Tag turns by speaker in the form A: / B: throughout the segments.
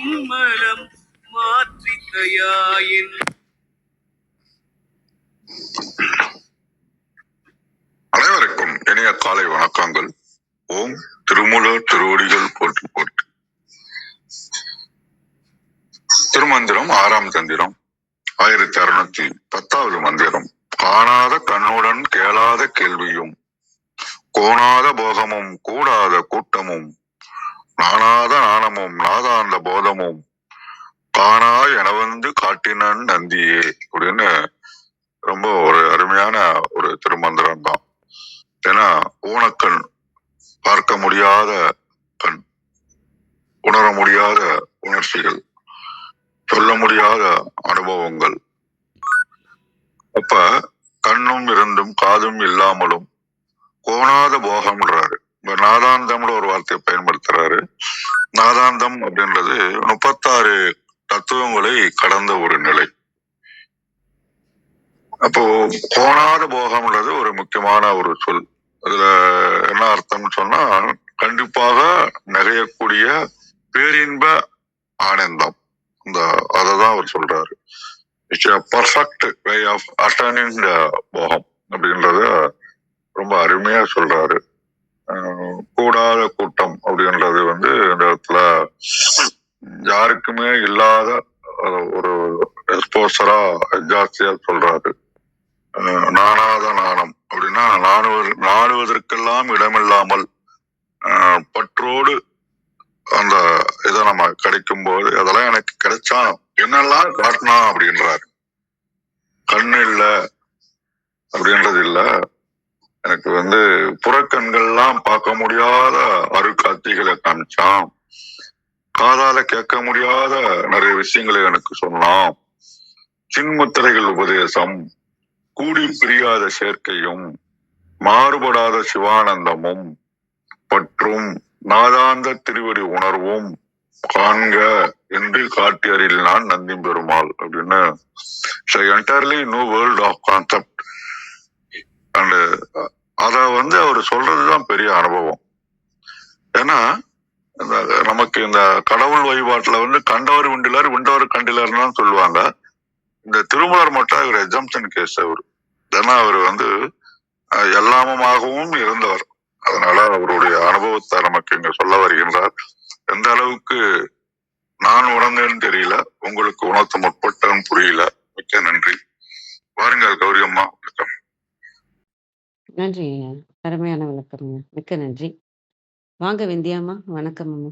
A: மனம் மாற்றிக்கையாயின்.
B: அனைவருக்கும் இணைய காலை வணக்கங்கள். ஓம் திருமூலர் திருவடிகள் போட்டு போட்டு திருமந்திரம் ஆறாம் தந்திரம் ஆயிரத்தி அறுநூத்தி பத்தாவது மந்திரம். காணாத கண்ணுடன் கேளாத கேள்வியும் கோணாத போகமும் கூடாத கூட்டமும் நாணாத நாணமும் நாதாந்த போதமும் காணா என வந்து காட்டினன் நந்தியே அப்படின்னு ரொம்ப ஒரு அருமையான ஒரு திருமந்திரம் தான் ஏன்னா ஊனக்கண் பார்க்க முடியாத கண் உணர முடியாத உணர்ச்சிகள் சொல்ல முடியாத அனுபவங்கள். அப்ப கண்ணும் இருந்தும் காதும் இல்லாமலும் கோணாத போகம்ன்றாரு. நாதாந்தம்னு ஒரு வார்த்தையை பயன்படுத்துறாரு. நாதாந்தம் அப்படின்றது முப்பத்தாறு தத்துவங்களை கடந்த ஒரு நிலை. அப்போ கோணாத போகம்ன்றது ஒரு முக்கியமான ஒரு சொல். அதுல என்ன அர்த்தம்னு சொன்னா கண்டிப்பாக நிறையக்கூடிய பேரின்ப ஆனந்தம். இந்த அததான் அவர் சொல்றாரு. It's perfect way of uttering the போகம் அப்படின்றத ரொம்ப அருமையா சொல்றாரு. கூடாத கூட்டம் அப்படின்றது வந்து இந்த இடத்துல யாருக்குமே இல்லாத ஒரு எக்ஸ்போசரா ஜாஸ்தியா சொல்றாரு. நானாத நாணாத நாணம் அப்படின்னா நாணுவது நாணுவதற்கெல்லாம் இடமில்லாமல் பற்றோடு அந்த இதை நம்ம கிடைக்கும் போது அதெல்லாம் எனக்கு கிடைச்சா என்னெல்லாம் காட்டினா அப்படின்றாரு. கண்ணு இல்லை அப்படின்றது இல்லை. எனக்கு வந்து புறக்கண்கள்லாம் பார்க்க முடியாத அருட்காட்சிகளை காமிச்சான். காதால கேட்க முடியாத நிறைய விஷயங்களை எனக்கு சொன்னான். சின்முத்திரைகள் உபதேசம் கூடி பிரியாத சேர்க்கையும் மாறுபடாத சிவானந்தமும் மற்றும் நாதாந்த திருவடி உணர்வும் காண்க என்று காட்டியறில் நான் நந்தி பெருமாள் அப்படின்னு. Entirely new world of concept and அத வந்து அவர் சொல்றதுதான் பெரிய அனுபவம். ஏன்னா இந்த நமக்கு இந்த கடவுள் வழிபாட்டுல வந்து கண்டவர் விண்டிலர் விண்டவர் கண்டிலர்னு சொல்லுவாங்க. இந்த திருமலர் மட்டும் இவர் எக்ஸம்ஷன் கேஸ் அவர். ஏன்னா அவர் வந்து எல்லாமமாகவும் எல்லாமுமாகவும் இருந்தவர். அதனால அவருடைய அனுபவத்தை நமக்கு இங்க சொல்ல வருகின்றார். எந்த அளவுக்கு நான் உணர்ந்தேன்னு தெரியல. உங்களுக்கு உணர்த்த முற்பட்டேன்னு புரியல. மிக்க நன்றி. வாருங்கள் கௌரி அம்மா. வணக்கம்.
C: நன்றி. ஐயா அருமையான விளக்கம்ங்க. மிக்க நன்றி. வாங்க விந்தியாம்மா வணக்கம் அம்மா.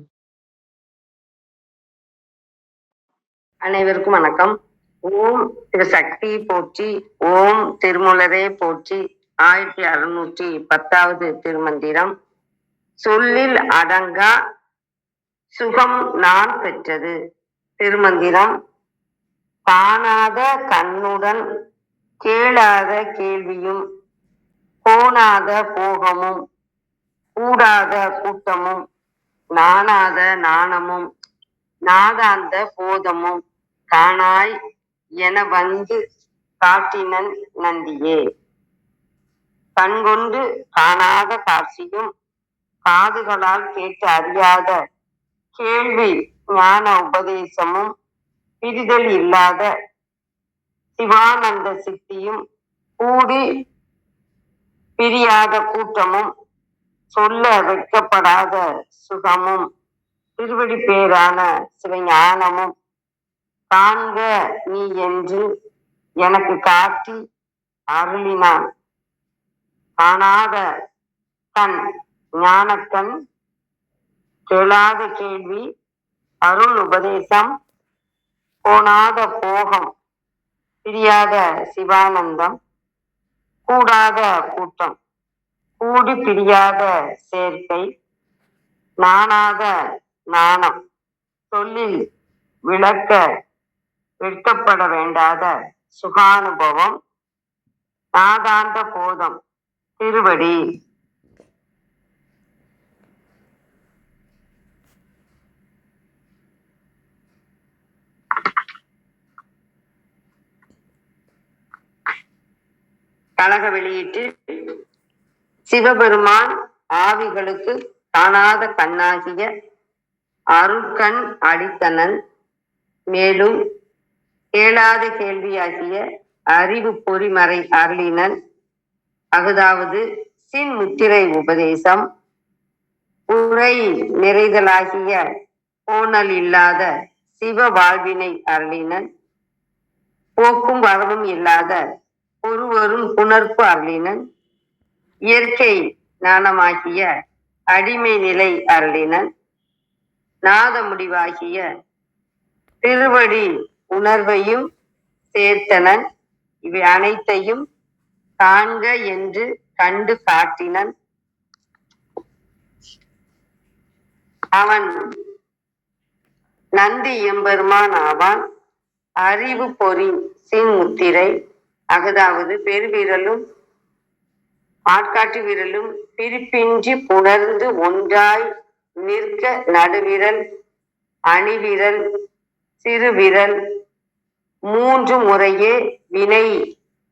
D: அனைவருக்கும் வணக்கம். ஓம் திரு சக்தி போற்றி ஓம் திருமூலரே போற்றி ஆயிரத்தி அறுநூற்றி பத்தாவது திருமந்திரம். சொல்லில் அடங்கா சுகம் நான் பெற்றது. திருமந்திரம். காணாத கண்ணுடன் கேளாத கேள்வியும் போனாத போகமும் கூடாத கூட்டமும் நாணாத நாணமும் நாதாந்த போதமும் காணாய் என வந்து காட்டினன் நந்தியே. கண்கொண்டு காணாத காட்சியும் காதுகளால் கேட்டு அறியாத கேள்வி ஞான உபதேசமும் பிரிதல் இல்லாத சிவானந்த சித்தியும் கூடி பிரியாத கூட்டமும் சொல்ல வைக்கப்படாத சுகமும் திருவடி பேரான சிவஞானமும் காண்க நீ என்று எனக்கு காட்டி அருளினான். காணாத கண் ஞானக்கண் கேளாத கேள்வி அருள் உபதேசம் போனாத போகம் பிரியாத சிவானந்தம் கூடாத கூட்டம் கூடி பிரியாத சேர்க்கை நாணாத நாணம் சொல்லில் விளக்க வெட்கப்பட வேண்டாத சுகானுபவம் நாதாந்த போதம் திருவடி கழக வெளியீட்டு சிவபெருமான் ஆவிகளுக்கு காணாத கண்ணாகிய அருட்கண் அடித்தனன் மேலும் கேளாத கேள்வியாகிய அறிவு பொறிமறை அருளினன் அகுதாவது சின் முத்திரை உபதேசம் உரை நிறைதலாகிய கோணல் இல்லாத சிவ வாழ்வினை அருளினன் போக்கும் வரவும் இல்லாத ஒருவரும் புணர்ப்பு அருளினன். இயற்கை ஞானமாகிய அடிமை நிலை அருளினன். நாத முடிவாகிய திருவடி உணர்வையும் சேர்த்தனன். இவை அனைத்தையும் காண்க என்று கண்டு காட்டினன். அவன் நந்தி எம்பெருமான் ஆவான். அறிவு பொறி சின் முத்திரை அகதாவது பெருவிரலும் ஆட்காட்டு விரலும் பிரிப்பின்றி புணர்ந்து ஒன்றாய் நிற்க நடுவிரல் அணிவிரல் சிறுவிரல் மூன்று முறையே வினை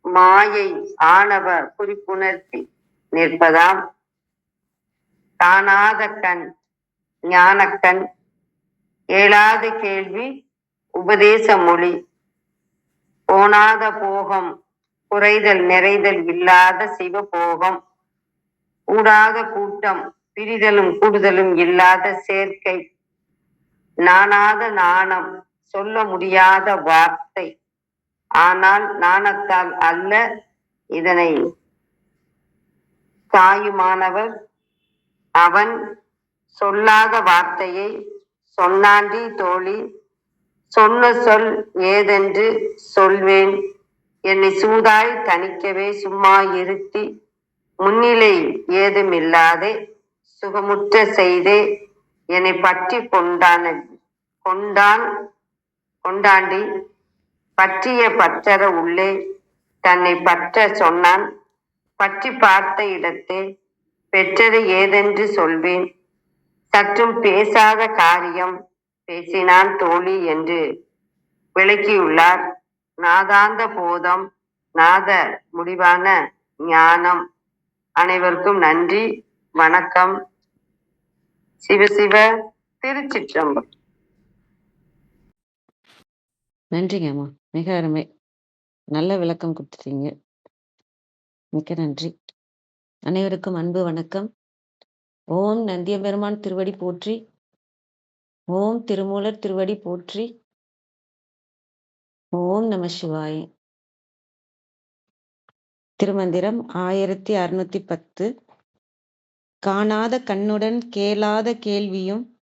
D: மாயை ஆணவ குறிப்புணர்த்தி நிற்பதாம். காணாத கண் ஞானக்கண் ஏழாத கேள்வி உபதேச மொழி போனாத போகம் குறைதல் நிறைதல் இல்லாத சிவ போகம் கூடாத கூட்டம் பிரிதலும் கூடுதலும் இல்லாத சேர்க்கை. நாணாத நாணம் சொல்ல முடியாத வார்த்தை. ஆனால் நாணத்தால் அல்ல இதனை. தாயுமானவர் அவன் சொல்லாத வார்த்தையை சொன்னாண்டி தோழி சொன்ன சொல் ஏதென்று சொல்வேன். என்னை சூதாய் தணிக்கவே சும்மா இருத்தி முன்னிலை ஏதுமில்லாதே சுகமுற்ற செய்தே என்னை பற்றி கொண்டான கொண்டான் கொண்டாண்டி பற்றிய பற்றற உள்ளே தன்னை பற்ற சொன்னான். பற்றி பார்த்த இடத்தே பெற்றது ஏதென்று சொல்வேன். சற்றும் பேசாத காரியம் பேசினான் தோழி என்று விளக்கியுள்ளார். நாதாந்த போதம் நாத முடிவான ஞானம். அனைவருக்கும் நன்றி வணக்கம். சிவ சிவ திருச்சிற்றம்பலம்.
C: நன்றிங்க அம்மா. மிக அருமை. நல்ல விளக்கம் கொடுத்துட்டீங்க. மிக்க நன்றி. அனைவருக்கும் அன்பு வணக்கம். ஓம் நந்தியபெருமான் திருவடி போற்றி ஓம் திருமூலர் திருவடி போற்றி. ஓம் நம சிவாய. திருமந்திரம் ஆயிரத்தி அறுநூத்தி பத்து. காணாத கண்ணுடன் கேளாத கேள்வியும்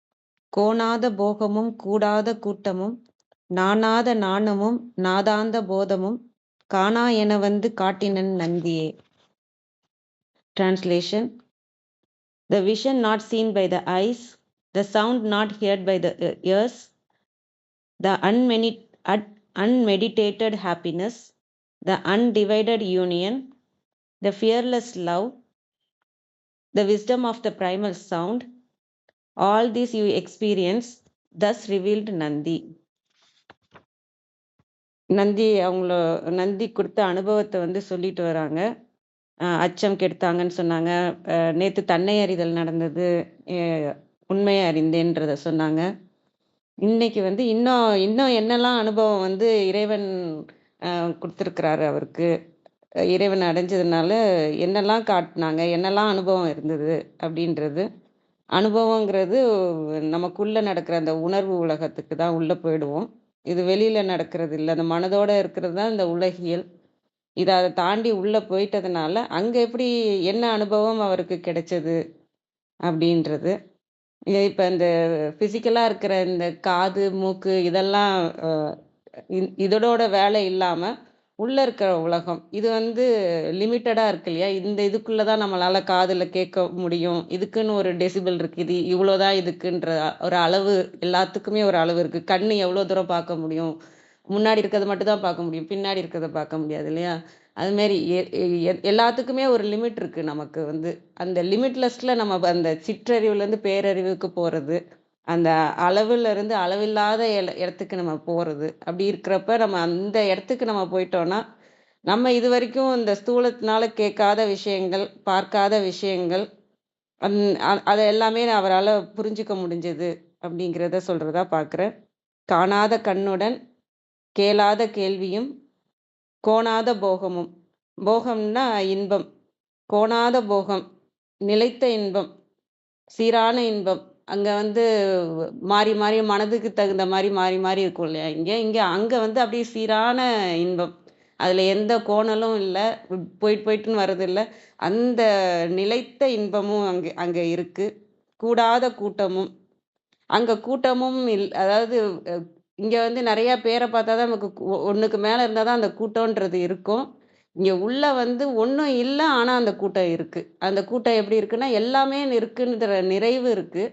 C: கோணாத போகமும் கூடாத கூட்டமும் நாணாத நாணமும் நாதாந்த போதமும் காணா என வந்து காட்டினன் நந்தியே. Translation the vision not seen by the eyes the sound not heard by the e- ears, the unmedi- un- unmeditated happiness, the undivided union, the fearless love, the wisdom of the primal sound, all this you experience, thus revealed Nandi. Nandi அவங்கள நந்தி கொடுத்த அனுபவத்தை வந்து சொல்லிட்டு வராங்க அஹ் அச்சம் கெடுத்தாங்கன்னு சொன்னாங்க அஹ் நேத்து தன்னை அறிதல் நடந்தது அஹ் உண்மையை அறிந்தேன்றத சொன்னாங்க. இன்னைக்கு வந்து இன்னும் இன்னும் என்னெல்லாம் அனுபவம் வந்து இறைவன் கொடுத்துருக்கிறாரு அவருக்கு? இறைவன் அடைஞ்சதுனால என்னெல்லாம் காட்டினாங்க? என்னெல்லாம் அனுபவம் இருந்தது? அப்படின்றது. அனுபவங்கிறது நமக்குள்ளே நடக்கிற அந்த உணர்வு உலகத்துக்கு தான் உள்ளே போயிடுவோம். இது வெளியில் நடக்கிறது இல்லை. அந்த மனதோட இருக்கிறது தான் இந்த உலகியல். இதை அதை தாண்டி உள்ளே போயிட்டதுனால அங்கே எப்படி என்ன அனுபவம் அவருக்கு கிடைச்சது? அப்படின்றது. இது இப்ப இந்த பிசிக்கலா இருக்கிற இந்த காது மூக்கு இதெல்லாம் அஹ், இதோட வேலை இல்லாம உள்ள இருக்கிற உலகம் இது வந்து லிமிட்டடா இருக்கு இல்லையா? இந்த இதுக்குள்ளதான் நம்மளால காதுல கேட்க முடியும். இதுக்குன்னு ஒரு டெசிபிள் இருக்கு. இது இவ்வளவுதான் இதுக்குன்ற ஒரு அளவு எல்லாத்துக்குமே ஒரு அளவு இருக்கு. கண்ணு எவ்வளவு தூரம் பார்க்க முடியும்? முன்னாடி இருக்கிறத மட்டும் தான் பார்க்க முடியும். பின்னாடி இருக்கிறத பார்க்க முடியாது இல்லையா? அதுமாரி எ- எல்லாத்துக்குமே ஒரு லிமிட் இருக்குது நமக்கு வந்து. அந்த லிமிட்லெஸ்ல நம்ம அந்த சிற்றறிவுலேருந்து பேரறிவுக்கு போகிறது அந்த அளவிலிருந்து அளவில்லாத இடத்துக்கு நம்ம போகிறது அப்படி இருக்கிறப்ப நம்ம அந்த இடத்துக்கு நம்ம போயிட்டோம்னா நம்ம இது வரைக்கும் இந்த ஸ்தூலத்தினால கேட்காத விஷயங்கள் பார்க்காத விஷயங்கள் அந் அதை எல்லாமே அவரால் புரிஞ்சுக்க முடிஞ்சது அப்படிங்கிறத சொல்கிறதா பார்க்குறேன் காணாத கண்ணுடன் கேளாத கேள்வியும் கோணாத போகமும். போகம்னா இன்பம். கோணாத போகம். நிலைத்த இன்பம். சீரான இன்பம். அங்கே வந்து மாறி மாறி மனதுக்கு தகுந்த மாதிரி மாறி மாறி இருக்கும் இல்லையா? இங்கே இங்கே அங்கே வந்து அப்படியே சீரான இன்பம். அதில் எந்த கோணலும் இல்லை. போயிட்டு போயிட்டுன்னு வர்றதில்லை அந்த நிலைத்த இன்பமும் அங்கே அங்கே இருக்குது கூடாத கூட்டமும். அங்கே கூட்டமும் இல் அதாவது இங்கே வந்து நிறையா பேரை பார்த்தா தான் நமக்கு ஒன்றுக்கு மேலே இருந்தால் தான் அந்த கூட்டம்ன்றது இருக்கும். இங்கே உள்ளே வந்து ஒன்றும் இல்லை ஆனால் அந்த கூட்டம் இருக்குது அந்த கூட்டம் எப்படி இருக்குன்னா எல்லாமே இருக்குன்ற நிறைவு இருக்குது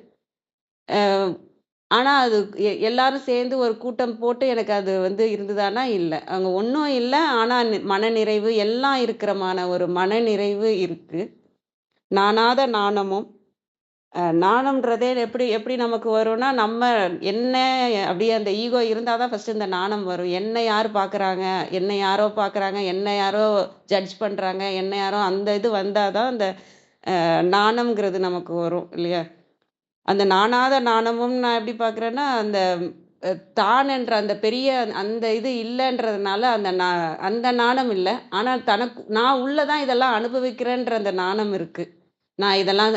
C: ஆனால் அது எ- எல்லாரும் சேர்ந்து ஒரு கூட்டம் போட்டு எனக்கு அது வந்து இருந்ததானா இல்லை. அங்கே ஒன்றும் இல்லை ஆனால் மனநிறைவு எல்லாம் இருக்கிறமான ஒரு மனநிறைவு இருக்குது நானாத நாணமும் நாணம்ன்றதே எப்படி எப்படி நமக்கு வரும்னா நம்ம என்ன அப்படியே அந்த ஈகோ இருந்தால் தான் ஃபஸ்ட்டு இந்த நாணம் வரும். என்ன யார் பார்க்குறாங்க என்ன யாரோ பார்க்குறாங்க என்ன யாரோ ஜட்ஜ் பண்ணுறாங்க என்ன யாரோ அந்த இது வந்தால் தான் அந்த நாணம்ங்கிறது நமக்கு வரும் இல்லையா? அந்த நாணாத நாணமும் நான் எப்படி பார்க்குறேன்னா அந்த தான் என்ற அந்த பெரிய அந்த இது இல்லைன்றதுனால அந்த நா அந்த நாணம் இல்லை. ஆனால் தனக்கு நான் உள்ளே தான் இதெல்லாம் அனுபவிக்கிறேன்ற அந்த நாணம் இருக்குது நான் இதெல்லாம்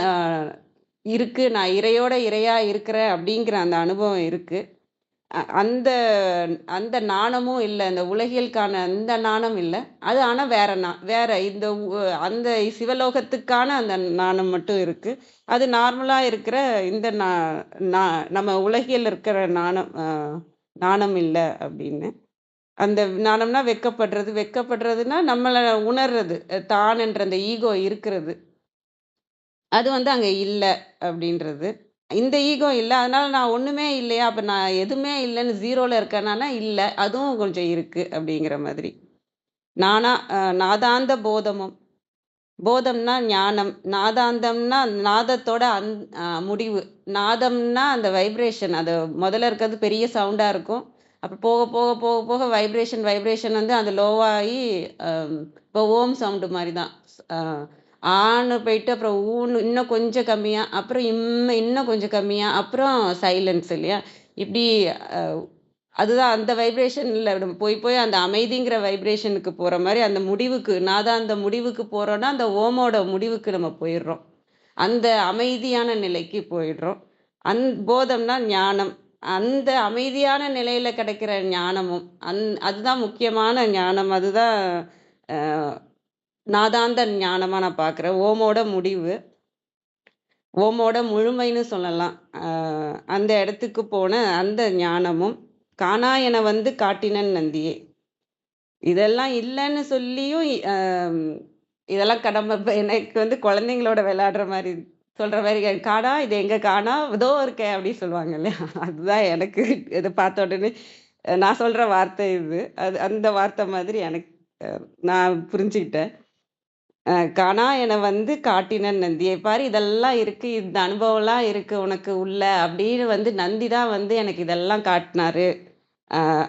C: இருக்குது இருக்கு நான் இறையோட இறையா இருக்கிறேன் அப்படிங்கிற அந்த அனுபவம் இருக்கு. அந்த அந்த நாணமும் இல்லை இந்த உலகியலுக்கான அந்த நாணம் இல்லை. அது ஆனால் வேற நா வேற இந்த உ- அந்த சிவலோகத்துக்கான அந்த நாணம் மட்டும் இருக்கு. அது நார்மலாக இருக்கிற இந்த நா நா- நம்ம உலகியல் இருக்கிற நாணம் நாணம் இல்லை அப்படின்னு. அந்த நாணம்னா வெக்கப்படுறது வெக்கப்படுறதுன்னா நம்மளை உணர்றது தான் என்ற அந்த ஈகோ இருக்கிறது. அது வந்து அங்கே இல்லை அப்படின்றது. இந்த ஈகோ இல்லை அதனால் நான் ஒன்றுமே இல்லையா? அப்போ நான் எதுவுமே இல்லைன்னு ஜீரோவில் இருக்கேனானா இல்லை அதுவும் கொஞ்சம் இருக்குது அப்படிங்கிற மாதிரி. நானா நாதாந்த போதமும். போதம்னா ஞானம். நாதாந்தம்னா நாதத்தோட அந் முடிவு. நாதம்னா அந்த வைப்ரேஷன். அது முதல்ல இருக்கிறது பெரிய சவுண்டாக இருக்கும். அப்போ போக போக போக போக வைப்ரேஷன் வைப்ரேஷன் வந்து அந்த லோவாகி இப்போ ஓம் சவுண்டு மாதிரி தான். ஆன்னு போயிட்டு அப்புறம் ஊன்னு இன்னும் கொஞ்சம் கம்மியாக அப்புறம் இம் இன்னும் கொஞ்சம் கம்மியாக அப்புறம் சைலன்ஸ் இல்லையா? இப்படி அதுதான் அந்த வைப்ரேஷனில் நம்ம போய் போய் அந்த அமைதிங்கிற வைப்ரேஷனுக்கு போகிற மாதிரி அந்த முடிவுக்கு நான் தான் அந்த முடிவுக்கு போகிறோன்னா அந்த ஓமோட முடிவுக்கு நம்ம போயிடுறோம். அந்த அமைதியான நிலைக்கு போயிடுறோம். அந் போதம்னா ஞானம். அந்த அமைதியான நிலையில் கிடைக்கிற ஞானமும், அந் அதுதான் முக்கியமான ஞானம். அதுதான் நாதாந்த ஞானமாக நான் பார்க்குறேன். ஓமோட முடிவு. ஓமோட முழுமைன்னு சொல்லலாம். அந்த இடத்துக்கு போன அந்த ஞானமும், காணா என வந்து காட்டினன் நந்தியே. இதெல்லாம் இல்லைன்னு சொல்லியும் இதெல்லாம் கடமை எனக்கு வந்து குழந்தைங்களோட விளையாடுற மாதிரி சொல்கிற மாதிரி "காணா இது எங்கே காணா? இதோ இருக்கே" அப்படின்னு சொல்லுவாங்க இல்லையா? அதுதான் எனக்கு இதை பார்த்த உடனே நான் சொல்கிற வார்த்தை இது. அது அந்த வார்த்தை மாதிரி எனக்கு நான் புரிஞ்சுக்கிட்டேன். "காணா என வந்து காட்டின நந்தியை பாரு இதெல்லாம் இருக்கு. இந்த அனுபவம்லாம் இருக்கு. உனக்கு உள்ள. அப்படின்னு வந்து நந்தி தான் வந்து எனக்கு இதெல்லாம் காட்டினாரு.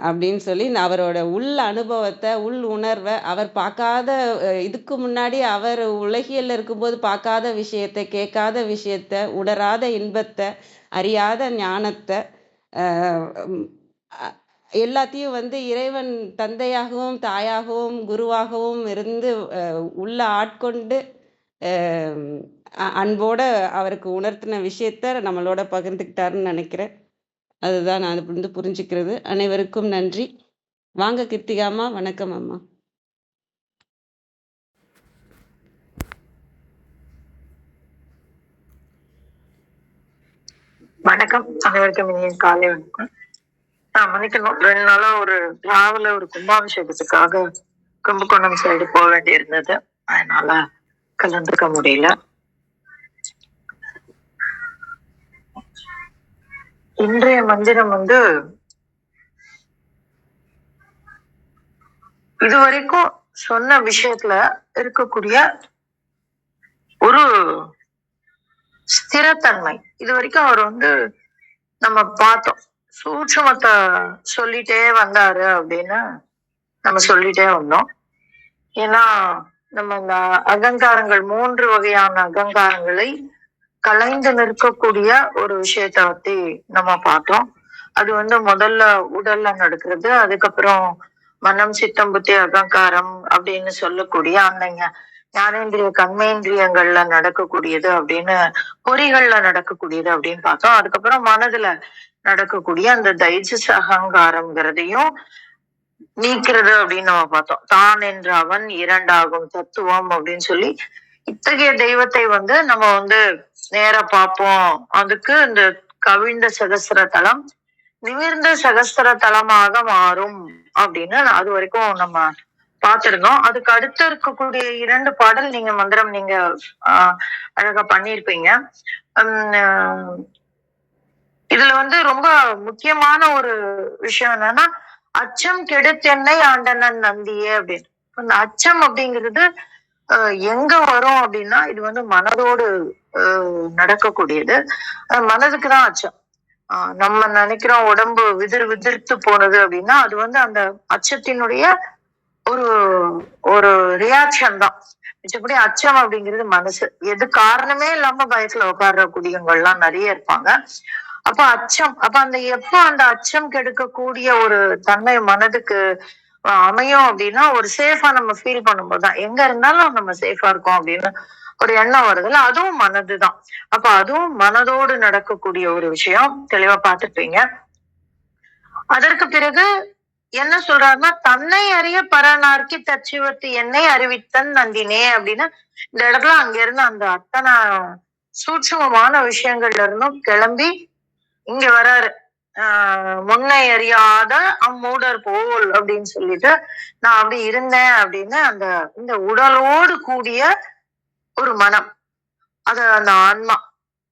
C: அப்படின்னு சொல்லி அவரோட உள் அனுபவத்தை உள் உணர்வ அவர் பார்க்காத இதுக்கு முன்னாடி அவர் உலகியல்ல இருக்கும்போது பார்க்காத விஷயத்தை கேட்காத விஷயத்த, உணராத இன்பத்தை அறியாத ஞானத்தை எல்லாத்தையும் வந்து இறைவன் தந்தையாகவும், தாயாகவும், குருவாகவும் இருந்து அ உள்ள ஆட்கொண்டு அ அன்போட அவருக்கு உணர்த்தின விஷயத்த நம்மளோட பகிர்ந்துக்கிட்டாருன்னு நினைக்கிறேன். அதுதான் நான் வந்து புரிஞ்சுக்கிறது. அனைவருக்கும் நன்றி. வாங்க கிருத்திகாமா வணக்கம் அம்மா.
A: வணக்கம் அனைவருக்கும் இனிய காலை வணக்கம் மன்னிக்கணும். ரெண்டு நாளா ஒரு டிராவல ஒரு கும்பாபிஷேகத்துக்காக கும்பகோணம் சைடு போக வேண்டியிருந்தது. அதனால கலந்துக்க முடியல. இன்றைய மந்திரம் வந்து இதுவரைக்கும் சொன்ன விஷயத்துல இருக்கக்கூடிய ஒரு ஸ்திரத்தன்மை. இது வரைக்கும் அவர் வந்து நம்ம பார்த்தோம். சூட்சமத்தை சொல்லிட்டே வந்தாரு அப்படின்னு நம்ம சொல்லிட்டே வந்தோம். ஏன்னா நம்ம இந்த அகங்காரங்கள் மூன்று வகையான அகங்காரங்களை கலைந்து நிற்கக்கூடிய ஒரு விஷயத்த பத்தி நம்ம பார்த்தோம். அது வந்து முதல்ல உடல்ல நடக்கிறது அதுக்கப்புறம் மனம் சித்தம் புத்தி அகங்காரம் அப்படின்னு சொல்லக்கூடிய அந்த ஞானேந்திரிய கண்மேந்திரியங்கள்ல நடக்கக்கூடியது அப்படின்னு பொறிகள்ல நடக்கக்கூடியது அப்படின்னு பார்த்தோம். அதுக்கப்புறம் மனதுல நடக்கக்கூடிய அந்த தைஜச அகங்காரம்ங்கிறதையும் நீக்கிறது அப்படின்னு நம்ம பார்த்தோம். தான் என்ற அவன் இரண்டாகும் தத்துவம் அப்படின்னு சொல்லி இத்தகைய தெய்வத்தை வந்து நம்ம வந்து நேர பார்ப்போம். அதுக்கு இந்த கவிழ்ந்த சகஸ்திர தலம் நிமிர்ந்த சகஸ்திர தலமாக மாறும் அப்படின்னு அது வரைக்கும் நம்ம பார்த்திருந்தோம். அதுக்கு அடுத்து இருக்கக்கூடிய இரண்டு பாடல் நீங்க மந்திரம் நீங்க ஆஹ் அழகா பண்ணிருப்பீங்க இதுல வந்து ரொம்ப முக்கியமான ஒரு விஷயம் என்னன்னா அச்சம் கெடுத்தென்னை ஆண்டனன் நந்தியே அப்படின்னு. அந்த அச்சம் அப்படிங்கிறது எங்க வரும் அப்படின்னா இது வந்து மனதோடு நடக்கக்கூடியது. மனதுக்குதான் அச்சம். ஆஹ் நம்ம நினைக்கிறோம் உடம்பு விதிர் விதிர்த்து போனது அப்படின்னா அது வந்து அந்த அச்சத்தினுடைய ஒரு ஒரு ரியாக்ஷன் தான். மிச்சப்படி அச்சம் அப்படிங்கிறது மனசு. எது காரணமே இல்லாம பயத்துல உட்கார்ற குடியவங்கள்லாம் நிறைய இருப்பாங்க. அப்ப அச்சம் அப்ப அந்த எப்ப அந்த அச்சம் கெடுக்கக்கூடிய ஒரு தன்மை மனதுக்கு அமையும் அப்படின்னா ஒரு சேஃபா நம்ம ஃபீல் பண்ணும்போது தான் எங்க இருந்தாலும் நம்ம சேஃபா இருக்கோம் அப்படின்னு ஒரு எண்ணம் வருதுல்ல அதுவும் மனதுதான். அப்ப அதுவும் மனதோடு நடக்கக்கூடிய ஒரு விஷயம். தெளிவா பார்த்துப்பீங்க அதற்கு பிறகு என்ன சொல்றாருன்னா தன்னை அறிய பரநார்க்கி தச்சுவத்து என்னை அறிவித்தன் நந்தினே அப்படின்னு இந்த இடத்துல அங்க இருந்து அந்த அத்தனை சூட்சமமான விஷயங்கள்ல இருந்தும் கிளம்பி இங்க வராரு. ஆஹ் முன்னை அறியாத அம்மூடர் போல் அப்படின்னு சொல்லிட்டு நான் அப்படி இருந்தேன் அப்படின்னு அந்த இந்த உடலோடு கூடிய ஒரு மனம். அது அந்த ஆன்மா.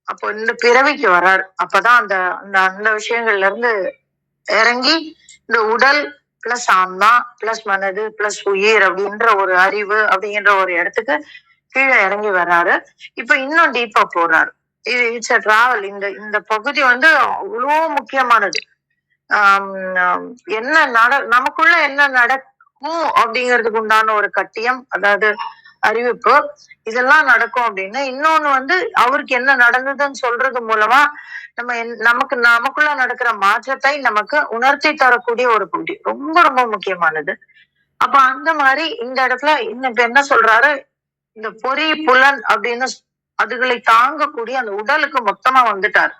A: அப்போ இந்த பிறவிக்கு வராரு. அப்பதான் அந்த அந்த அந்த விஷயங்கள்ல இருந்து இறங்கி இந்த உடல் பிளஸ் ஆன்மா பிளஸ் மனது பிளஸ் உயிர் அப்படின்ற ஒரு அறிவு அப்படிங்கிற ஒரு இடத்துக்கு கீழே இறங்கி வர்றாரு இப்ப இன்னும் டீப்பா போறாரு. இது இட்ஸ் அ டிராவல் இந்த இந்த பகுதி வந்து அவ்வளோ முக்கியமானது. என்ன நட நமக்குள்ள என்ன நடக்கும் அப்படிங்கிறதுக்கு உண்டான ஒரு கட்டியம் அதாவது அறிவிப்பு இதெல்லாம் நடக்கும் அப்படின்னு. இன்னொன்னு வந்து அவருக்கு என்ன நடந்ததுன்னு சொல்றது மூலமா நம்ம நமக்கு நமக்குள்ள நடக்கிற மாற்றத்தை நமக்கு உணர்த்தி தரக்கூடிய ஒரு பகுதி. ரொம்ப ரொம்ப முக்கியமானது. அப்ப அந்த மாதிரி இந்த இடத்துல இன்னும் இப்ப என்ன சொல்றாரு? இந்த பொறி புலன் அப்படின்னு அதுகளை தாங்கக்கூடிய அந்த உடலுக்கு மொத்தமா வந்துட்டார்.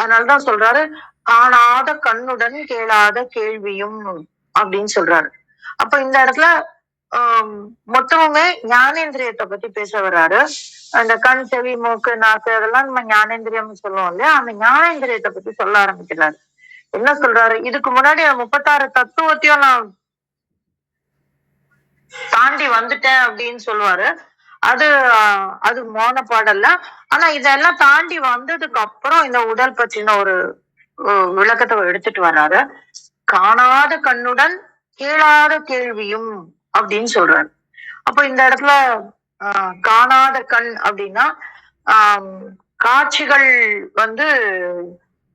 A: அதனாலதான் சொல்றாரு காணாத கண்ணுடன் கேளாத கேள்வியும் அப்படின்னு சொல்றாரு. அப்ப இந்த இடத்துல ஆஹ் மொத்தமுமே ஞானேந்திரியத்தை பத்தி பேச வர்றாரு. அந்த கண் செவி மூக்கு நாக்கு அதெல்லாம் நம்ம ஞானேந்திரியம் சொல்லுவோம் இல்லையா? அந்த ஞானேந்திரியத்தை பத்தி சொல்ல ஆரம்பிக்கிறாரு. என்ன சொல்றாரு? இதுக்கு முன்னாடி முப்பத்தாறு தத்துவத்தையும் நான் தாண்டி வந்துட்டேன் அப்படின்னு சொல்லுவாரு. அது அது மோன பாடல்ல. ஆனா இதெல்லாம் தாண்டி வந்ததுக்கு அப்புறம் இந்த உடல் பற்றின ஒரு விளக்கத்தை எடுத்துட்டு வர்றாரு. காணாத கண்ணுடன் கேளாத கேள்வியும் அப்படின்னு சொல்றாரு. அப்ப இந்த இடத்துல ஆஹ், காணாத கண் அப்படின்னா காட்சிகள் வந்து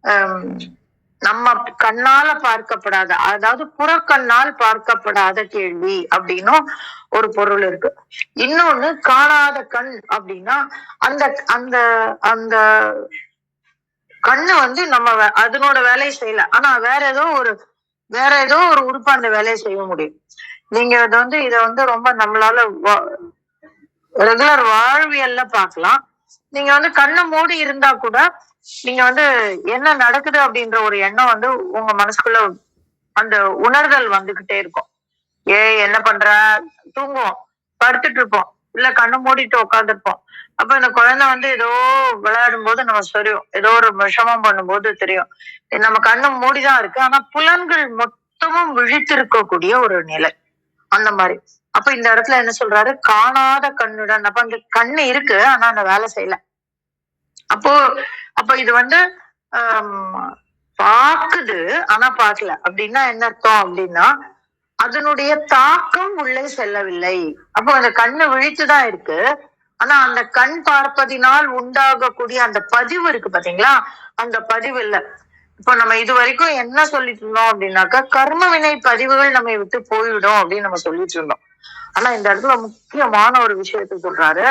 A: ஆம், நம்ம கண்ணால பார்க்கப்படாத அதாவது புறக்கண்ணால் பார்க்கப்படாத கேள்வி அப்படின்னும் ஒரு பொருள் இருக்கு. இன்னொன்னு காணாத கண் அப்படின்னா அந்த அந்த அந்த கண்ணு வந்து நம்ம அதனோட வேலையை செய்யல. ஆனா வேற ஏதோ ஒரு வேற ஏதோ ஒரு உறுப்பு அந்த வேலையை செய்ய முடியும். நீங்க இது வந்து இத வந்து ரொம்ப நம்மளால ரெகுலர் வாழ்வியல்ல பார்க்கலாம். நீங்க வந்து கண்ணை மூடி இருந்தா கூட நீங்க வந்து என்ன நடக்குது அப்படின்ற ஒரு எண்ணம் வந்து உங்க மனசுக்குள்ள அந்த உணர்தல் வந்துகிட்டே இருக்கும். ஏ என்ன பண்ற? தூங்குவோம். படுத்துட்டு இருப்போம். இல்ல கண்ணு மூடிட்டு உட்காந்துருப்போம் அப்ப இந்த குழந்தை வந்து ஏதோ விளையாடும் போது நம்ம தெரியும் ஏதோ ஒரு விஷமம் பண்ணும்போது தெரியும். நம்ம கண்ணு மூடிதான் இருக்கு. ஆனா புலன்கள் மொத்தமும் விழித்திருக்கக்கூடிய ஒரு நிலை. அந்த மாதிரி. அப்ப இந்த இடத்துல என்ன சொல்றாரு? காணாத கண்ணுடன். அப்ப அந்த கண்ணு இருக்கு ஆனா அந்த வேலை செய்யல. அப்போ அப்ப இது வந்து பாக்குது ஆனா பார்க்கல. அப்படின்னா என்ன அர்த்தம் அப்படின்னா அதனுடைய தாக்கம் உள்ளே செல்லவில்லை. அப்போ அந்த கண்ணு விழித்துதான் இருக்கு. ஆனா அந்த கண் பார்ப்பதினால் உண்டாகக்கூடிய அந்த பதிவு இருக்கு பாத்தீங்களா? அந்த பதிவு இல்ல. இப்போ நம்ம இது வரைக்கும் என்ன சொல்லிட்டு இருந்தோம் அப்படின்னாக்கா கர்ம வினை பதிவுகள் நம்ம விட்டு போயிடும் அப்படின்னு நம்ம சொல்லிட்டு இருந்தோம். ஆனா இந்த இடத்துல முக்கியமான ஒரு விஷயத்த சொல்றாரு.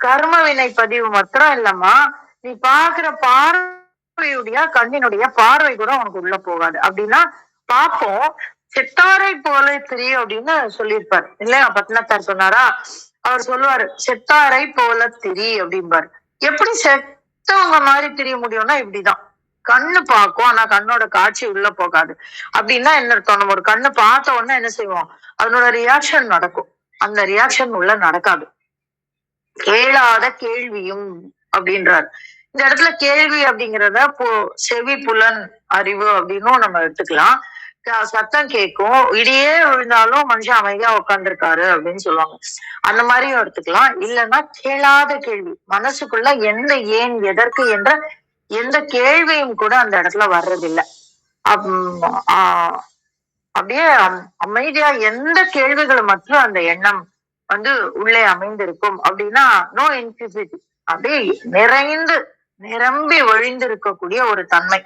A: கர்ம வினை பதிவு மாத்திரம் இல்லம்மா. நீ பாக்குற பார்வையுடைய கண்ணினுடைய பார்வை கூட உனக்கு உள்ள போகாது. அப்படின்னா பாப்போம் செத்தாரை போல திரி அப்படின்னு சொல்லியிருப்பார். இல்லையா? பத்மத்தார் சொன்னாரா? அவர் சொல்லுவாரு செத்தாரை போல திரி அப்படிம்பாரு. எப்படி செத்தவங்க மாதிரி தெரிய முடியும்னா இப்படிதான். கண்ணு பார்க்கும் ஆனா கண்ணோட காட்சி உள்ள போகாது. அப்படின்னா என்ன அர்த்தம்? நம்ம ஒரு கண்ணு பார்த்த உடனே என்ன செய்வோம்? அதனோட ரியாக்ஷன் நடக்கும். அந்த ரியாக்ஷன் உள்ள நடக்காது. கேளாத கேள்வியும் அப்படின்றார். இந்த இடத்துல கேள்வி அப்படிங்கிறத போ செவி புலன் அறிவு அப்படின்னும் நம்ம எடுத்துக்கலாம். சத்தம் கேட்கும் இடியே விழுந்தாலும் மனுஷன் அமைதியா உட்காந்துருக்காரு அப்படின்னு சொல்லுவாங்க. அந்த மாதிரியும் எடுத்துக்கலாம். இல்லைன்னா கேளாத கேள்வி. மனசுக்குள்ள எந்த ஏன் எதற்கு என்ற எந்த கேள்வியும் கூட அந்த இடத்துல வர்றதில்லை. அப்~ அப்படியே அமைதியா எந்த கேள்விகள் மற்றும் அந்த எண்ணம் வந்து உள்ளே அமைந்திருக்கும். அப்படின்னா நோ இன்ஃபிசிட்டி அப்படியே நிறைந்து நிரம்பி வழிந்து இருக்கக்கூடிய ஒரு தன்மை.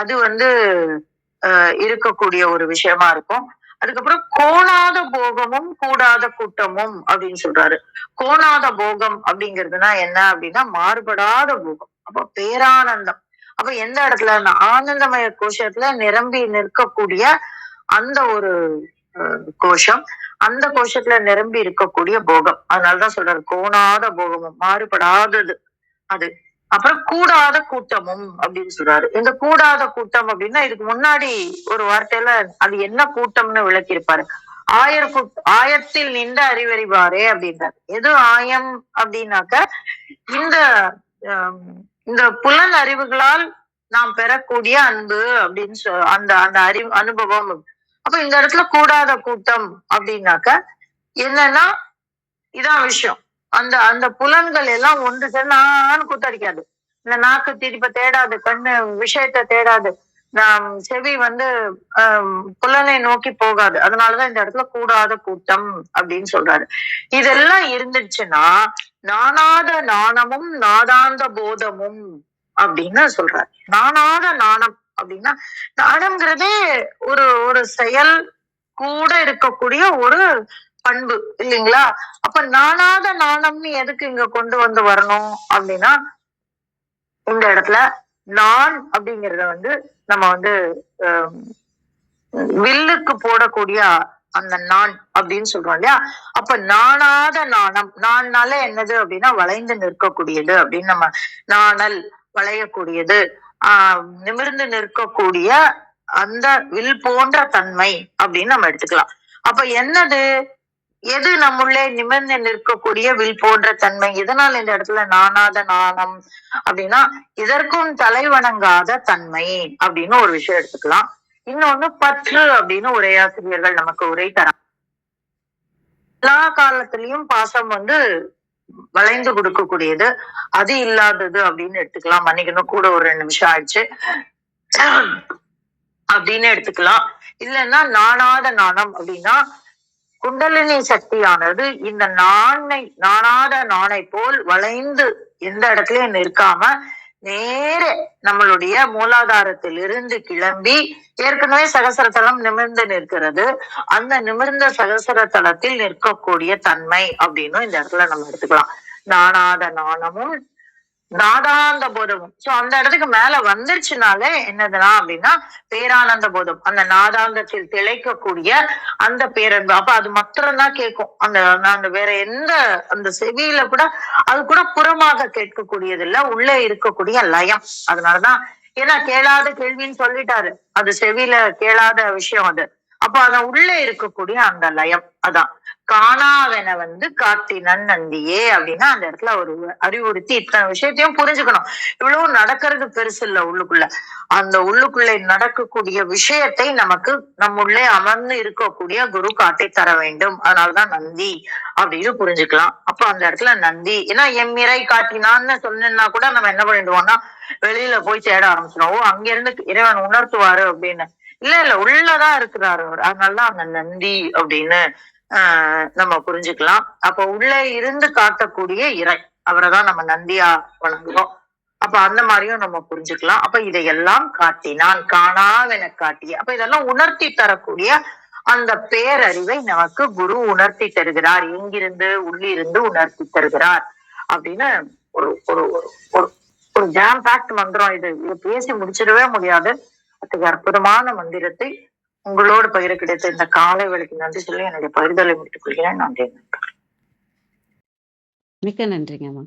A: அது வந்து இருக்கக்கூடிய ஒரு விஷயமா இருக்கும். அதுக்கப்புறம் கோணாத போகமும் கூடாத கூட்டமும் அப்படின்னு சொல்றாரு. கோணாத போகம் அப்படிங்கிறதுனா என்ன அப்படின்னா மாறுபடாத போகம். அப்ப பேரானந்தம். அப்ப எந்த இடத்துல? அந்த ஆனந்தமய கோஷத்துல நிரம்பி நிற்கக்கூடிய அந்த ஒரு கோஷம். அந்த கோஷத்துல நிரம்பி இருக்கக்கூடிய போகம். அதனாலதான் சொல்றாரு கோணாத போகமும் மாறுபடாதது அது. அப்புறம் கூடாத கூட்டமும் அப்படின்னு சொல்றாரு. இந்த கூடாத கூட்டம் அப்படின்னா இதுக்கு முன்னாடி ஒரு வார்த்தையில அது என்ன கூட்டம்னு விளக்கியிருப்பாரு. ஆயர் கூட் ஆயத்தில் நின்று அறிவறிவாரே அப்படின்றாரு. எது ஆயம் அப்படின்னாக்க இந்த இந்த புலன் அறிவுகளால் நாம் பெறக்கூடிய அன்பு அப்படின்னு சொல் அந்த அந்த அறிவு அனுபவம் அப்ப இந்த இடத்துல கூடாத கூட்டம் அப்படின்னாக்க என்னன்னா இதான் விஷயம். அந்த அந்த புலன்கள் எல்லாம் ஒன்று சேர்ந்து நான் கூத்தடிக்காது. இந்த நாக்கு திருப்ப தேடாது கண்ணு விஷயத்த தேடாது. செவி வந்து புலனை நோக்கி போகாது. அதனாலதான் இந்த இடத்துல கூடாத கூட்டம் அப்படின்னு சொல்றாரு. இதெல்லாம் இருந்துச்சுன்னா நானாத நாணமும் நாதாந்த போதமும் அப்படின்னு சொல்றாரு. நானாத நாணம். அப்படின்னா தானம்ங்கிறதே ஒரு ஒரு செயல் கூட இருக்கக்கூடிய ஒரு பண்பு இல்லைங்களா? அப்ப நானாத நாணம்னு எதுக்கு இங்க கொண்டு வந்து வரணும் அப்படின்னா இந்த இடத்துல நான் அப்படிங்கறத வந்து நம்ம வந்து வில்லுக்கு போடக்கூடிய அந்த நான் அப்படின்னு சொல்றோம் இல்லையா? அப்ப நாணாத நாணம் நான்னால என்னது அப்படின்னா வளைந்து நிற்கக்கூடியது அப்படின்னு நம்ம நாணல் வளையக்கூடியது ஆஹ் நிமிர்ந்து நிற்கக்கூடிய அந்த வில் போன்ற தன்மை அப்படின்னு நம்ம எடுத்துக்கலாம். அப்ப என்னது? எது நம்முள்ளே நிமிர்ந்து நிற்கக்கூடிய வில் போன்ற தன்மை? எதனால் இந்த இடத்துல நாணாத நாணம்? அப்படின்னா இதற்கும் தலை வணங்காத தன்மை அப்படின்னு ஒரு விஷயம் எடுத்துக்கலாம். இன்னொன்னு பற்று அப்படின்னு உரையாசிரியர்கள் நமக்கு உரை தராங்க. எல்லா காலத்திலயும் பாசம் வந்து வளைந்து கொடுக்கக்கூடியது. அது இல்லாதது அப்படின்னு எடுத்துக்கலாம். மன்னிக்கணும். கூட ஒரு ரெண்டு நிமிஷம் ஆயிடுச்சு. அப்படின்னு எடுத்துக்கலாம். இல்லைன்னா நாணாத நாணம் அப்படின்னா குண்டலினி சக்தியானது இந்த நாணை நாணாத நாணை போல் வளைந்து எந்த இடத்துலயும் நிற்காம நேர நம்மளுடைய மூலாதாரத்திலிருந்து கிளம்பி ஏற்கனவே சகசரத்தலம் நிமிர்ந்து நிற்கிறது. அந்த நிமிர்ந்த சகசர தலத்தில் நிற்கக்கூடிய தன்மை அப்படின்னு இந்த இடத்துல நம்ம எடுத்துக்கலாம். நாணாத நாணமும் நாதாந்த போதமும் சோ அந்த இடத்துக்கு மேல வந்துருச்சுனாலே என்னதுன்னா அப்படின்னா பேரானந்த போதம் அந்த நாதாந்தத்தில் திளைக்கக்கூடிய அந்த பேரன்பு. அப்ப அது மாத்திரம்தான் கேட்கும். அந்த அந்த வேற எந்த அந்த செவியில கூட அது கூட புறமாக கேட்கக்கூடியது இல்ல உள்ளே இருக்கக்கூடிய லயம். அதனாலதான் ஏன்னா கேளாத கேள்வின்னு சொல்லிட்டாரு. அது செவியில கேளாத விஷயம் அது. அப்போ அத உள்ளே இருக்கக்கூடிய அந்த லயம். அதான். காணாவென வந்து காட்டினன் நந்தியே அப்படின்னா அந்த இடத்துல ஒரு அறிவுறுத்தி இத்தனை விஷயத்தையும் புரிஞ்சுக்கணும். இவ்வளவு நடக்கிறது பெருசு இல்ல உள்ளுக்குள்ள. அந்த உள்ளுக்குள்ளே நடக்கக்கூடிய விஷயத்தை நமக்கு நம்முள்ளே அமர்ந்து இருக்கக்கூடிய குரு காட்டி தர வேண்டும். அதனாலதான் நந்தி அப்படின்னு புரிஞ்சுக்கலாம். அப்ப அந்த இடத்துல நந்தி ஏன்னா எம்மிறை காட்டினான்னு சொன்னா கூட நம்ம என்ன பண்ணிடுவோம்னா வெளியில போய் தேட ஆரம்பிச்சிடும் ஓ அங்க இருந்து இறைவன் உணர்த்துவாரு அப்படின்னு. இல்ல இல்ல உள்ளதான் இருக்கிறாரு அவர். அதனாலதான் அந்த நந்தி அப்படின்னு நம்ம புரிஞ்சுக்கலாம். அப்ப உள்ளே இருந்து காட்டக்கூடிய இறை. அவரை தான் நம்ம நந்தியா வணங்குவோம் அப்ப அந்த மாதிரியும் நம்ம புரிஞ்சுக்கலாம். அப்ப இதையெல்லாம் காட்டினான் காணாவென காட்டிய. அப்ப இதெல்லாம் உணர்த்தி தரக்கூடிய அந்த பேரறிவை நமக்கு குரு உணர்த்தி தருகிறார். எங்கிருந்து உள்ளிருந்து உணர்த்தி தருகிறார். அப்படின்னு ஒரு ஒரு ஒரு- ஒரு ஜாம் பேக்ட் மந்திரம் இது. இதை பேசி முடிச்சிடவே முடியாது. அத்தகைய அற்புதமான மந்திரத்தை உங்களோடு பகிர கிடைத்த இந்த காலை வேலைக்கு நன்றி சொல்லி என்னுடைய பகிர்தலை முடித்துக் கொள்கிறேன். நன்றி.
C: மிக்க நன்றிங்கம்மா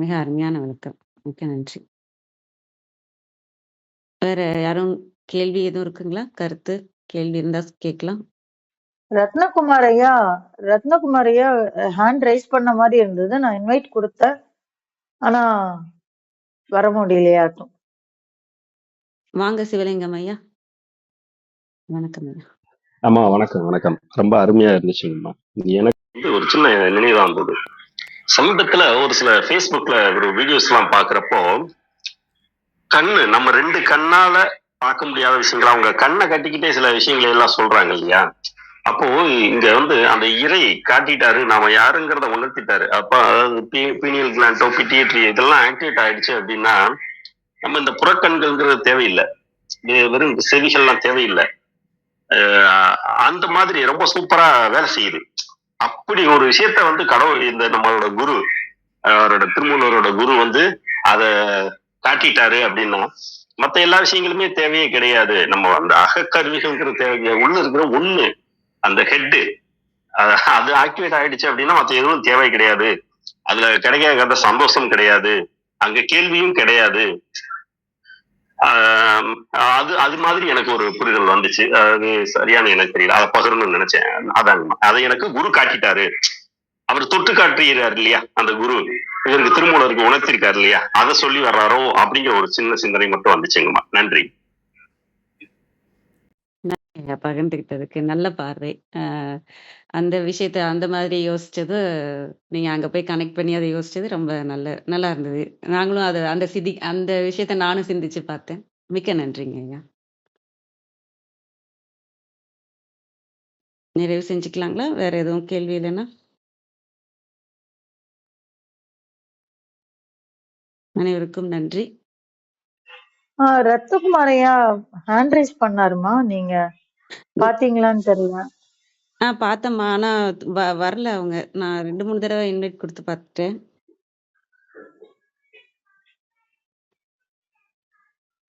C: மிக அருமையான விளக்கம். மிக்க நன்றி. வேற யாரும் கேள்வி எதுவும் இருக்குங்களா? கருத்து கேள்வி இருந்தா கேட்கலாம்.
E: ரத்னகுமார் ஐயா ரத்னகுமார் ஐயா ஹேண்ட் ரைஸ் பண்ண மாதிரி இருந்தது. நான் இன்வைட் கொடுத்தேன். ஆனா வர முடியலையாட்டும்
C: வாங்க சிவலிங்கம் ஐயா. வணக்கம் ஐயா.
F: ஆமா வணக்கம் வணக்கம். ரொம்ப அருமையா இருந்துச்சுங்கம்மா. எனக்கு வந்து ஒரு சின்ன நினைவா இருந்தது சமீபத்துல ஒரு சில ஃபேஸ்புக்ல ஒரு வீடியோஸ் எல்லாம் பாக்குறப்போ கண்ணு நம்ம ரெண்டு கண்ணால பார்க்க முடியாத விஷயங்கள்? அவங்க கண்ணை கட்டிக்கிட்டே சில விஷயங்களை எல்லாம் சொல்றாங்க இல்லையா? அப்போ இங்க வந்து அந்த இறை காட்டிட்டாரு நாம யாருங்கிறத உணர்த்திட்டாரு. அப்ப அதாவது பீனியல் கிளாண்டோ பிட்டியட்ரி இதெல்லாம் ஆக்டிவேட் ஆயிடுச்சு அப்படின்னா நம்ம இந்த புறக்கண்கள்ங்கிறது தேவையில்லை. இது வெறும் செவிகள்லாம் தேவையில்லை. அந்த மாதிரி ரொம்ப சூப்பரா வேலை செய்யுது. அப்படி ஒரு விஷயத்த வந்து கடவுள் இந்த நம்மளோட குரு அவரோட திருமூலரோட குரு வந்து அத காட்டிட்டாரு அப்படின்னா மத்த எல்லா விஷயங்களுமே தேவையே கிடையாது. நம்ம அந்த அகக்கருவிகள்ங்கிற தேவை உள்ள இருக்கிற ஒண்ணு அந்த ஹெட்டு அது ஆக்டிவேட் ஆயிடுச்சு அப்படின்னா மத்த எதுவும் தேவை கிடையாது. அதுல கிடைக்காத சந்தோஷம் கிடையாது. அங்க கேள்வியும் கிடையாது. அது அது மாதிரி எனக்கு ஒரு புரிதல் வந்துச்சு. அது சரியான எனக்கு தெரியல. அதை பகிரணும்னு நினைச்சேன். அதாங்க அதை எனக்கு குரு காட்டிட்டாரு. அவர் தொட்டு காட்டுகிறார் இல்லையா? அந்த குரு. இவருக்கு திருமூலருக்கு உணர்த்திருக்காரு இல்லையா? அதை சொல்லி வர்றாரோ அப்படிங்கிற ஒரு சின்ன சிந்தனை மட்டும் வந்துச்சுங்கம்மா. நன்றி.
C: ஐயா பகிர்ந்துக்கிட்டதுக்கு நல்ல பார்வை. அஹ் அந்த விஷயத்த அந்த மாதிரி யோசிச்சது நீங்க அங்க போய் கனெக்ட் பண்ணி அதை யோசிச்சது ரொம்ப நல்ல நல்லா இருந்தது. நாங்களும் அதை அந்த சிதி அந்த விஷயத்த நானும் சிந்திச்சு பார்த்தேன். மிக்க நன்றிங்க ஐயா. நிறைவு செஞ்சுக்கலாங்களா? வேற எதுவும் கேள்வி இல்லைன்னா? அனைவருக்கும் நன்றி.
E: ஆஹ் ரத்னகுமார் ஐயா ஹேண்ட் ரைஸ் பண்ணாருமா? நீங்க பாத்தீங்களான்னு தெரியல.
C: ஆ பார்த்தேம்மா ஆனா வ வரல அவங்க. நான் ரெண்டு மூணு தடவை இன்வைட் கொடுத்து பார்த்துட்டேன்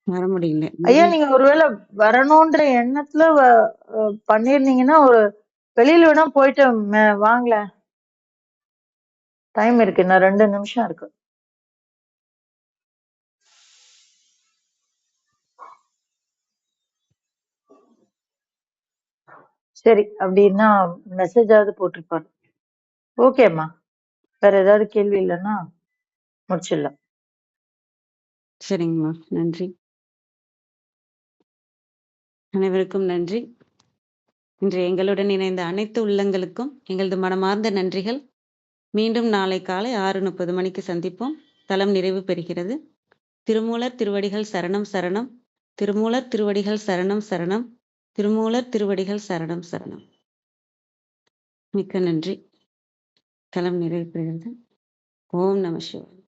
C: வர முடியல.
E: ஐயா நீங்க ஒருவேளை வரணும்ன்ற எண்ணத்துல வ- அஹ் பண்ணிருந்தீங்கன்னா ஒரு வெளியில வேணா போயிட்டு மே- வாங்களேன். டைம் இருக்கு. இன்னும் ரெண்டு நிமிஷம் இருக்கு. சரி அப்படின்னா மெசேஜாவது போட்டிருப்பாரு. ஓகேம்மா வேற ஏதாவது கேள்வி இல்லைன்னா முடிச்சிடலாம்.
C: சரிங்கம்மா. நன்றி. அனைவருக்கும் நன்றி. இன்று எங்களுடன் இணைந்த அனைத்து உள்ளங்களுக்கும் எங்களது மனமார்ந்த நன்றிகள். மீண்டும் நாளை காலை ஆறு முப்பது மணிக்கு சந்திப்போம். தளம் நிறைவு பெறுகிறது. திருமூலர் திருவடிகள் சரணம் சரணம். திருமூலர் திருவடிகள் சரணம் சரணம். திருமூலர் திருவடிகள் சரணம் சரணம். மிக்க நன்றி. களம் நிறைவு பெறுகிறது. ஓம் நம சிவாய.